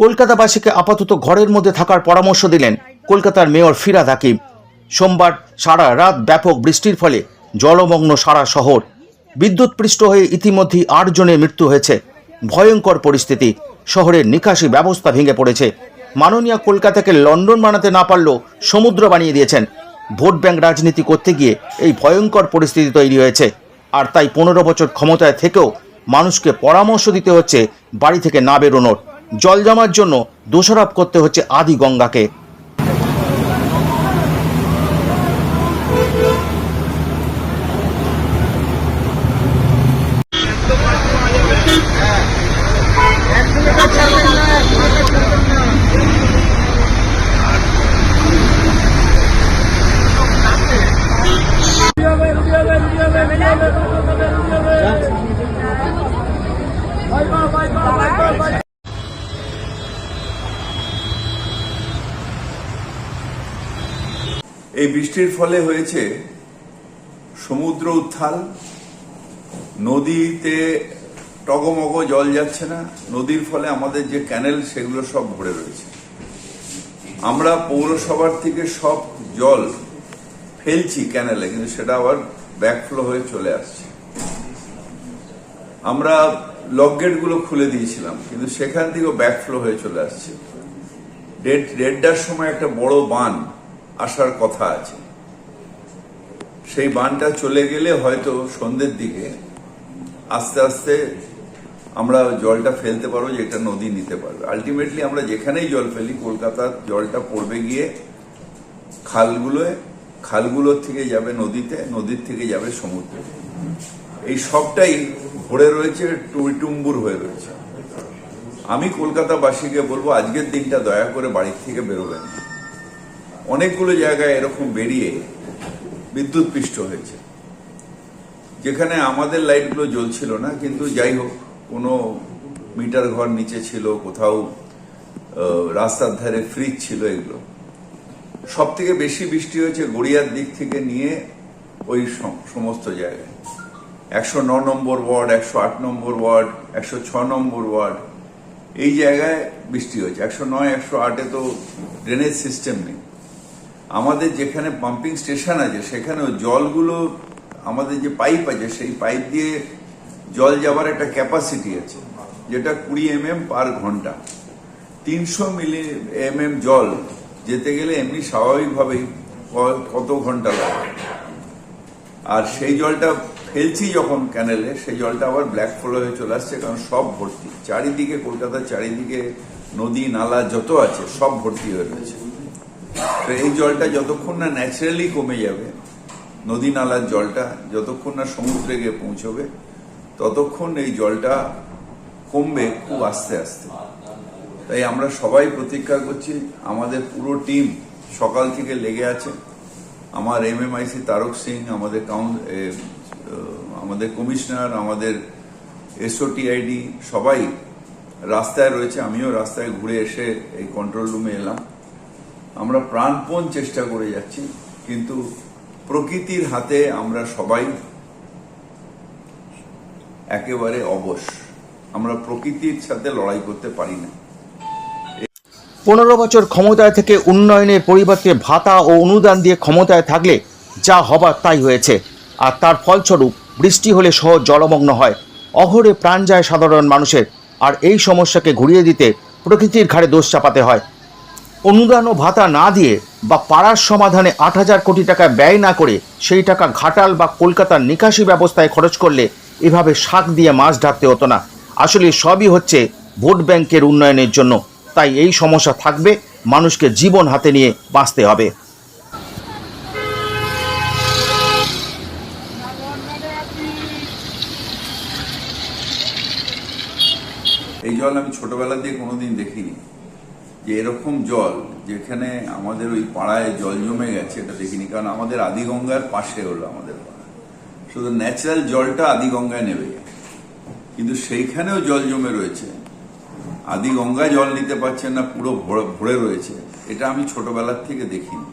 কলকাতাবাসীকে আপাতত ঘরের মধ্যে থাকার পরামর্শ দিলেন কলকাতার মেয়র ফিরাদ হাকিম। সোমবার সারা রাত ব্যাপক বৃষ্টির ফলে জলমগ্ন সারা শহর। বিদ্যুৎপৃষ্ট হয়ে ইতিমধ্যেই আট জনের মৃত্যু হয়েছে। ভয়ঙ্কর পরিস্থিতি। শহরের নিকাশি ব্যবস্থা ভেঙে পড়েছে। মাননীয় কলকাতাকে লন্ডন বানাতে না পারলেও সমুদ্র বানিয়ে দিয়েছেন। ভোট ব্যাংক রাজনীতি করতে গিয়ে এই ভয়ঙ্কর পরিস্থিতি তৈরি হয়েছে। আর তাই পনেরো বছর ক্ষমতায় থেকেও মানুষকে পরামর্শ দিতে হচ্ছে বাড়ি থেকে না বেরোনোর। জল জমার জন্য দোষারোপ করতে হচ্ছে আদি গঙ্গাকে। এই বৃষ্টির ফলে হয়েছে সমুদ্র উত্থাল নদীতে টগমগ, জল যাচ্ছে না। নদীর ফলে আমাদের যে ক্যানেল সেগুলো সব ভরে রয়েছে। আমরা পৌরসভার থেকে সব জল ফেলছি ক্যানেলে কিন্তু সেটা আবার ব্যাকফ্লো হয়ে চলে আসছে। আমরা লকগুলো খুলে দিয়েছিলাম, কিন্তু সেখান থেকেও ব্যাকফ্লো হয়ে চলে আসছে। দেড় দেড়টার সময় একটা বড় বান আসার কথা আছে। সেই বানটা চলে গেলে হয়তো সন্ধ্যের দিকে আস্তে আস্তে আমরা জলটা ফেলতে পারব যেটা নদী নিতে পারবে। আলটিমেটলি আমরা যেখানেই জল ফেলি, কলকাতার জলটা পড়বে গিয়ে খালগুলোয় খালগুলোর থেকে যাবে নদীতে, নদীর থেকে যাবে সমুদ্রে। এই সবটাই ভরে রয়েছে, টুইটুম্বুর হয়ে রয়েছে। আমি কলকাতাবাসীকে বলব, আজকের দিনটা দয়া করে বাড়ির থেকে বেরোবেন না। অনেকগুলো জায়গায় এরকম বেরিয়ে বিদ্যুৎ পৃষ্ঠ হয়েছে। যেখানে আমাদের লাইটগুলো জ্বলছিল না, কিন্তু যাই হোক, কোনো মিটার ঘর নিচে ছিল, কোথাও রাস্তার ধারে ফ্রিজ ছিল এগুলো। সব থেকে বেশি বৃষ্টি হয়েছে গড়িয়ার দিক থেকে নিয়ে ওই সমস্ত জায়গায়। একশো ন নম্বর ওয়ার্ড, একশো আট নম্বর ওয়ার্ড, একশো ছ নম্বর ওয়ার্ড, এই জায়গায় বৃষ্টি হয়েছে। একশো নয়, একশো আটে তো ড্রেনেজ সিস্টেম নেই। আমাদের যেখানে পাম্পিং স্টেশন আছে, সেখানেও জলগুলো, আমাদের যে পাইপ আছে, সেই পাইপ দিয়ে জল যাবার একটা ক্যাপাসিটি আছে, যেটা কুড়ি এম এম পার ঘণ্টা। তিনশো মিলি এম এম জল যেতে গেলে এমনি স্বাভাবিকভাবেই কত ঘণ্টা লাগে। আর সেই জলটা ফেলছি যখন ক্যানেলে সেই জলটা আবার ব্ল্যাক ফ্লো হয়ে চলে আসছে, কারণ সব ভর্তি। চারিদিকে কলকাতার চারিদিকে নদী, নালা যত আছে, সব ভর্তি হয়ে রয়েছে। তো এই জলটা যতক্ষণ না ন্যাচারালি কমে যাবে নদী নালার জলটা যতক্ষণ না সমুদ্রে গিয়ে পৌঁছবে ততক্ষণ এই জলটা কমবে খুব আস্তে আস্তে। তাই আমরা সবাই প্রতীক্ষা করছি আমাদের পুরো টিম সকাল থেকে লেগে আছে। আমার এমএমআইসি তারক সিং আমাদের কাউন এ, আমাদের কমিশনার আমাদের এসওটিআইডি সবাই রাস্তায় রয়েছে। আমিও রাস্তায় ঘুরে এসে এই কন্ট্রোল রুমে এলাম। আমরা প্রাণপণ চেষ্টা করে যাচ্ছি, কিন্তু প্রকৃতির হাতে আমরা সবাই একেবারে অবশ। আমরা প্রকৃতির সাথে লড়াই করতে পারি না। পনেরো বছর ক্ষমতায় থেকে উন্নয়নের পরিবর্তে ভাতা ও অনুদান দিয়ে ক্ষমতায় থাকলে যা হবার তাই হয়েছে। আর তার ফলস্বরূপ বৃষ্টি হলে শহর জলমগ্ন হয়। অঘরে প্রাণ যায় সাধারণ মানুষের। আর এই সমস্যাকে ঘুরিয়ে দিতে প্রকৃতির ঘাড়ে দোষ চাপাতে হয়। অনুদান ও ভাতা না দিয়ে বা পাড়ার সমাধানে আট হাজার কোটি টাকা ব্যয় না করে সেই টাকা ঘাটাল বা কলকাতার নিকাশি ব্যবস্থায় খরচ করলে এভাবে শাক দিয়ে মাছ ঢাকতে হতো না। আসলে সবই হচ্ছে ভোট ব্যাংকের উন্নয়নের জন্য। তাই এই সমস্যা থাকবে, মানুষকে জীবন হাতে নিয়ে বাঁচতে হবে। এই জল আমি ছোটবেলা দিয়ে কোনোদিন দেখিনি। যে এরকম জল যেখানে আমাদের ওই পাড়ায় জল জমে গেছে, এটা দেখিনি। কারণ আমাদের আদিগঙ্গার পাশে হলো আমাদের পাড়া। শুধু ন্যাচারাল জলটা আদিগঙ্গায় নেবে। কিন্তু সেইখানেও জল জমে রয়েছে। আদিগঙ্গা জল নিতে পারছেন না, পুরো ভরে রয়েছে। এটা আমি ছোটবেলার থেকে দেখিনি।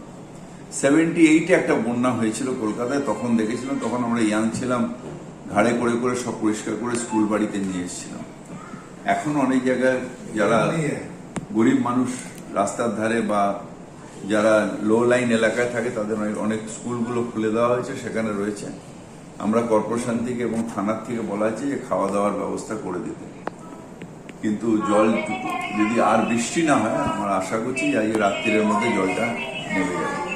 সেভেন্টি এইটে একটা বন্যা হয়েছিল কলকাতায়, তখন দেখেছিলাম, তখন আমরা ইয়াং ছিলাম, ঘাড়ে করে করে সব পরিষ্কার করে স্কুল বাড়িতে নিয়ে এসেছিলাম। এখন অনেক জায়গায় যারা গরিব মানুষ রাস্তার ধারে বা যারা লো লাইন এলাকায় থাকে, তাদের অনেক- স্কুলগুলো খুলে দেওয়া হয়েছে, সেখানে রয়েছে। আমরা কর্পোরেশন থেকে এবং থানার থেকে বলা হয়েছে যে খাওয়া দাওয়ার ব্যবস্থা করে দিতে। কিন্তু জল যদি আর বৃষ্টি না হয়, আমরা আশা করছি যে রাত্রির মধ্যে জলটা নেমে যাবে।